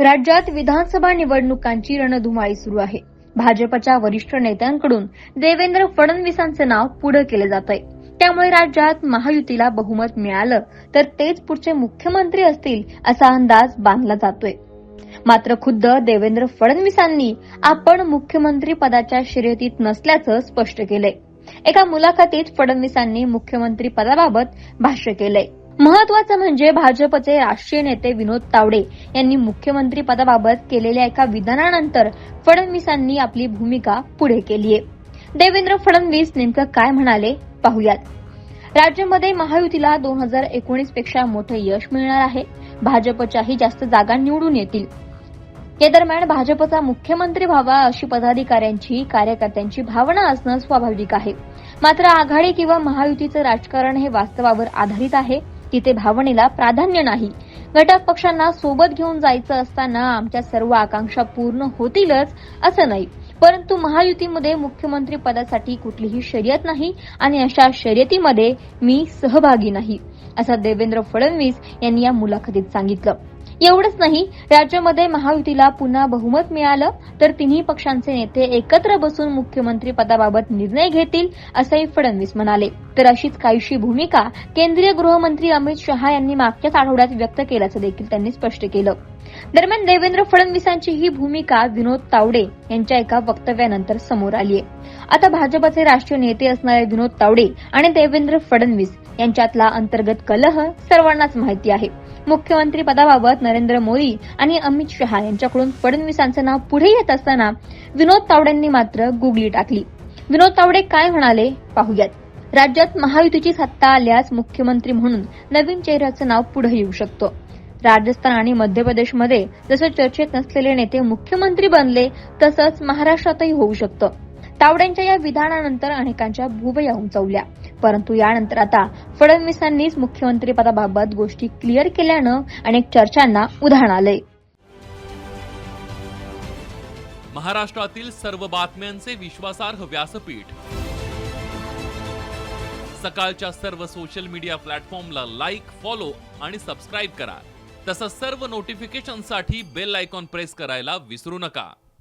राज्यात विधानसभा निवडणुकांची रणधुमाळी सुरू आहे. भाजपच्या वरिष्ठ नेत्यांकडून देवेंद्र फडणवीसांचं नाव पुढे केलं जात आहे त्यामुळे राज्यात महायुतीला बहुमत मिळालं तर तेच पुढचे मुख्यमंत्री असतील असा अंदाज बांधला जातोय. मात्र खुद्द देवेंद्र फडणवीसांनी आपण मुख्यमंत्री पदाच्या शर्यतीत नसल्याचं स्पष्ट केलंय. एका मुलाखतीत फडणवीसांनी मुख्यमंत्री पदाबाबत भाष्य केलंय. महत्वाचं म्हणजे भाजपचे राष्ट्रीय नेते विनोद तावडे यांनी मुख्यमंत्री पदाबाबत केलेल्या एका विधानानंतर फडणवीसांनी आपली भूमिका पुढे केली आहे देवेंद्र फडणवीस नेमकं काय म्हणाले पाहुयात. राज्यामध्ये महायुतीला दोन हजार एकोणीसपेक्षा मोठं यश मिळणार आहे. भाजपच्याही जास्त जागा निवडून येतील. या दरम्यान भाजपचा मुख्यमंत्री व्हावा अशी पदाधिकाऱ्यांची कार्यकर्त्यांची भावना असणं स्वाभाविक आहे. मात्र आघाडी किंवा महायुतीचं राजकारण हे वास्तवावर आधारित आहे. तिथे भावनेला प्राधान्य नाही. घटक पक्षांना सोबत घेऊन जायचं असताना आमच्या सर्व आकांक्षा पूर्ण होतीलच असं नाही. परंतु महायुतीमध्ये मुख्यमंत्री पदासाठी कुठलीही शर्यत नाही आणि अशा शर्यतीमध्ये मी सहभागी नाही असं देवेंद्र फडणवीस यांनी या मुलाखतीत सांगितलं. एवढंच नाही राज्यामध्ये महायुतीला पुन्हा बहुमत मिळालं तर तिन्ही पक्षांचे नेते एकत्र बसून मुख्यमंत्री पदाबाबत निर्णय घेतील असंही फडणवीस म्हणाले. तर अशीच काहीशी भूमिका केंद्रीय गृहमंत्री अमित शहा यांनी मागच्याच आठवड्यात व्यक्त केल्याचं देखील त्यांनी स्पष्ट केलं. दरम्यान देवेंद्र फडणवीसांची ही भूमिका विनोद तावडे यांच्या एका वक्तव्यानंतर समोर आली आहे आता भाजपचे राष्ट्रीय नेते असणारे विनोद तावडे आणि देवेंद्र फडणवीस यांच्यातला अंतर्गत कलह सर्वांनाच माहिती आहे. मुख्यमंत्री पदाबाबत नरेंद्र मोदी आणि अमित शहा यांच्याकडून फडणवीसांचं नाव पुढे येत असताना विनोद तावडेंनी मात्र गुगली टाकली. विनोद तावडे काय म्हणाले पाहूयात. राज्यात महायुतीची सत्ता आल्यास मुख्यमंत्री म्हणून नवीन चेहऱ्याचं नाव पुढे येऊ शकतं. राजस्थान आणि मध्य प्रदेशमध्ये जसं चर्चेत नसलेले नेते मुख्यमंत्री बनले तसंच महाराष्ट्रातही होऊ शकतं. तावड्यांच्या या विधानानंतर अनेकांच्या भुवया उंचवल्या. परंतु यानंतर आता फडणवीसांनीच मुख्यमंत्री पदाबाबत गोष्टी क्लिअर केल्यानं अनेक चर्चांना उधाण आलंय. महाराष्ट्रातील सर्व बातम्यांचे विश्वासार्ह व्यासपीठ. सकाळच्या सर्व सोशल मीडिया प्लॅटफॉर्मला लाईक फॉलो आणि सबस्क्राईब करा. तसंच सर्व नोटिफिकेशनसाठी बेल आयकॉन प्रेस करायला विसरू नका.